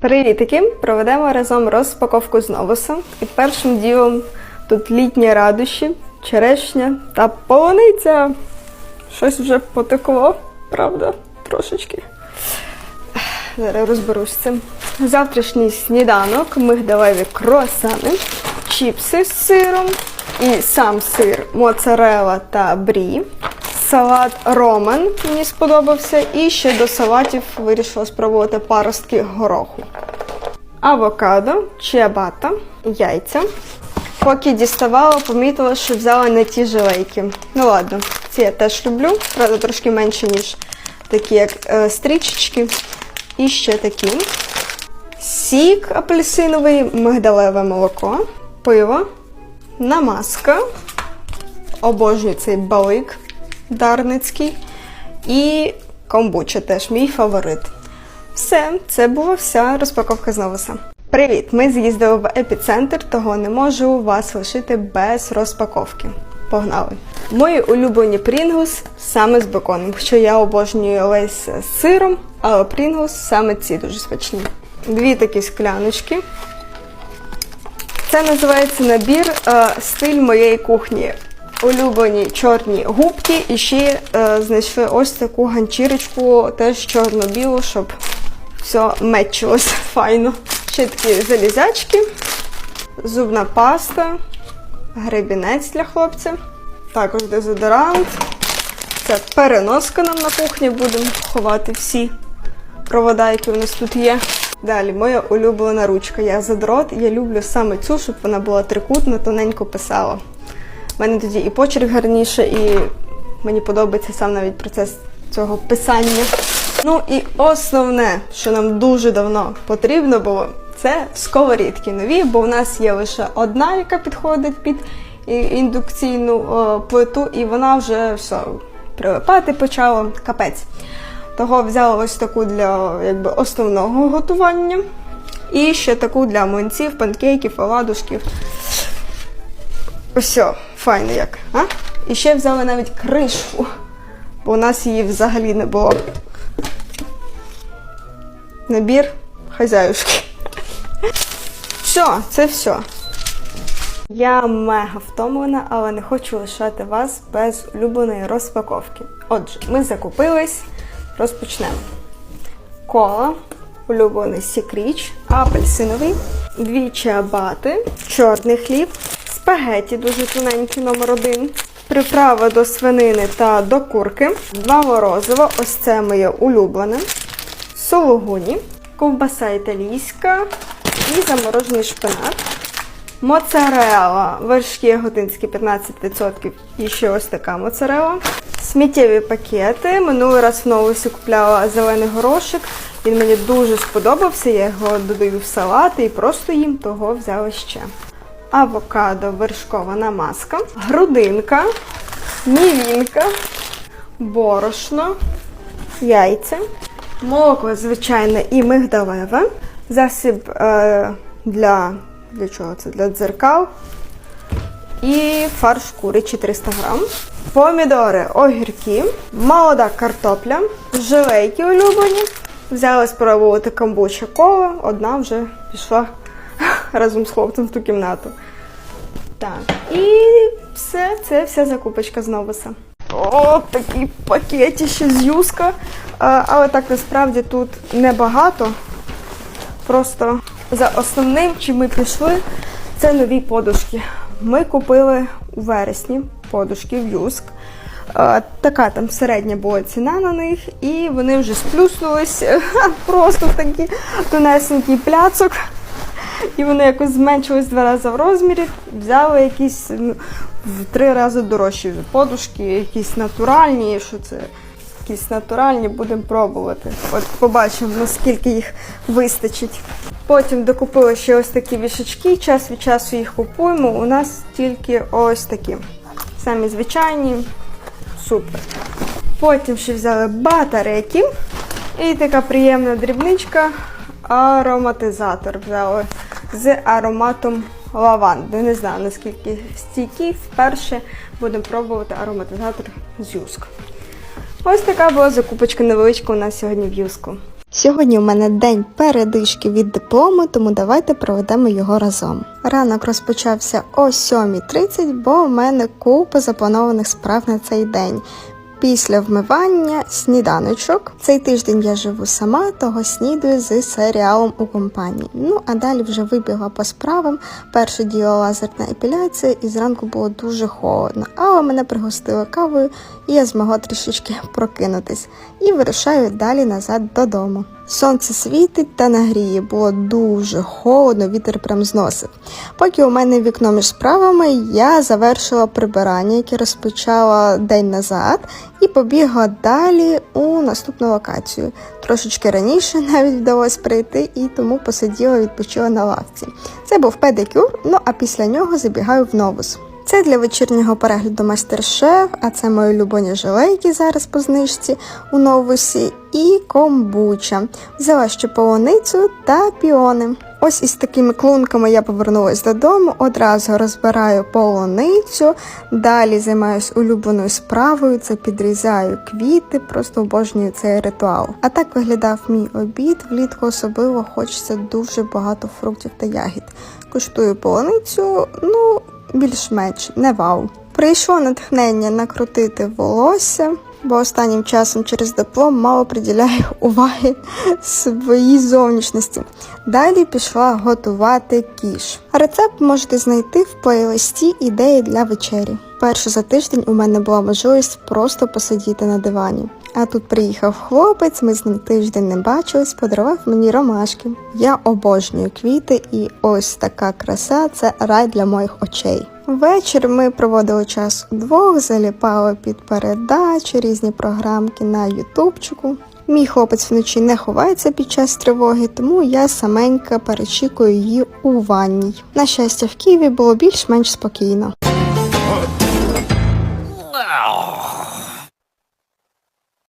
Привітики! Проведемо разом розпаковку з новуса. І першим ділом тут літні радощі, черешня та полуниця. Щось вже потекло, правда, трошечки. Зараз розберусь з цим. Завтрашній сніданок, мигдалеві круасани, чіпси з сиром і сам сир, моцарела та брі. Салат ромен мені сподобався. І ще до салатів вирішила спробувати паростки гороху. Авокадо, чиабата, яйця. Поки діставала, помітила, що взяла не ті жилейки. Ну ладно, ці я теж люблю, правда, трошки менше, ніж такі, як е, стрічечки. І ще такі. Сік апельсиновий, мигдалеве молоко, пиво, намазка. Обожнюю цей балик дарницький. І комбуча теж мій фаворит. Все, це була вся розпаковка з новуса. Привіт! Ми з'їздили в епіцентр, того не можу вас лишити без розпаковки. Погнали! Мої улюблені Pringles саме з беконом, хоча я обожнюю лейс з сиром, але Pringles саме ці дуже смачні. Дві такі скляночки. Це називається набір е, стиль моєї кухні. Улюблені чорні губки і ще е, знайшли ось таку ганчірочку, теж чорно-білу, щоб все мечилось файно. Ще такі залізячки, зубна паста, гребінець для хлопця, також дезодорант. Це переноска нам на кухні, будемо ховати всі провода, які у нас тут є. Далі, моя улюблена ручка. Я задрот, я люблю саме цю, щоб вона була трикутна, тоненько писала. У мене тоді і почерк гарніше, і мені подобається сам навіть процес цього писання. Ну і основне, що нам дуже давно потрібно було, це сковорідки нові, бо в нас є лише одна, яка підходить під індукційну о, плиту, і вона вже все прилипати почала, капець. Того взяла ось таку для якби, основного готування. І ще таку для млинців, панкейків, оладушків. Ось, файно як. А? І ще взяли навіть кришку, бо у нас її взагалі не було. Набір хазяюшки. Все, це все. Я мега втомлена, але не хочу лишати вас без улюбленої розпаковки. Отже, ми закупились, розпочнемо. Кола, улюблений сікріч, апельсиновий, дві чиабати, чорний хліб, спагеті дуже тоненькі, номер один, приправа до свинини та до курки, два морозива, ось це моє улюблене, сологуні, ковбаса італійська і заморожений шпинат. Моцарела, вершки ягодинські 15% і ще ось така моцарела. Сміттєві пакети. Минулий раз в новусі купляла зелений горошок. Він мені дуже сподобався. Я його додаю в салати і просто їм того взяла ще. Авокадо, вершкова намазка, грудинка, мівінка, борошно, яйця, молоко звичайне і мигдалеве, засіб е, для, для чого це? Для дзеркал. І фарш курячий 300 грам. Помідори, огірки, молода картопля, жилейки улюблені. Взяла спробувати камбуча кола, одна вже пішла разом з хлопцем в ту кімнату. Так, і все, це вся закупочка з новуса. О, такі пакетіші з юска. Але так насправді тут небагато. Просто за основним, чим ми пішли, це нові подушки. Ми купили у вересні подушки в Юск. Така там середня була ціна на них, і вони вже сплюснулись просто в такий тонесенький пляцок. І вони якось зменшились два рази в розмірі, взяли якісь ну, в три рази дорожчі подушки, якісь натуральні, що це якісь натуральні, будемо пробувати. От побачимо, наскільки їх вистачить. Потім докупила ще ось такі вішачки, час від часу їх купуємо. У нас тільки ось такі. Самі звичайні, супер. Потім ще взяли батарейки. І така приємна дрібничка ароматизатор взяли з ароматом лаванди. Не знаю наскільки стійкий. Вперше будемо пробувати ароматизатор з юск. Ось така була закупочка невеличка у нас сьогодні в юску. Сьогодні у мене день передишки від диплому, тому давайте проведемо його разом. Ранок розпочався о 7.30, бо у мене купа запланованих справ на цей день. Після вмивання сніданочок. Цей тиждень я живу сама, того снідаю з серіалом у компанії. Ну а далі вже вибігла по справам. Перше діла лазерна епіляція, і зранку було дуже холодно. Але мене пригостили кавою, і я змогла трішечки прокинутись. І вирушаю далі назад додому. Сонце світить та нагріє, було дуже холодно, вітер прям зносив. Поки у мене вікно між справами, я завершила прибирання, яке розпочала день назад, і побігла далі у наступну локацію. Трошечки раніше навіть вдалося прийти, і тому посиділа, відпочила на лавці. Це був педикюр, ну а після нього забігаю в новус. Це для вечірнього перегляду майстер-шеф, а це мої улюблені желе, які зараз по знижці у новусі, і комбуча. Взяла ще полуницю та піони. Ось із такими клунками я повернулась додому, одразу розбираю полуницю, далі займаюся улюбленою справою, це підрізаю квіти, просто обожнюю цей ритуал. А так виглядав мій обід. Влітку особливо хочеться дуже багато фруктів та ягід. Куштую полуницю, ну більш-менш не вау. Прийшло натхнення накрутити волосся, бо останнім часом через диплом мало приділяю уваги своїй зовнішності. Далі пішла готувати кіш. Рецепт можете знайти в плейлисті ідеї для вечері. Перше за тиждень у мене була можливість просто посидіти на дивані. А тут приїхав хлопець, ми з ним тиждень не бачились, подарував мені ромашки. Я обожнюю квіти, і ось така краса це рай для моїх очей. Ввечері ми проводили час удвох, заліпали під передачі, різні програмки на ютубчику. Мій хлопець вночі не ховається під час тривоги, тому я саменька перечікую її у ванній. На щастя, в Києві було більш-менш спокійно.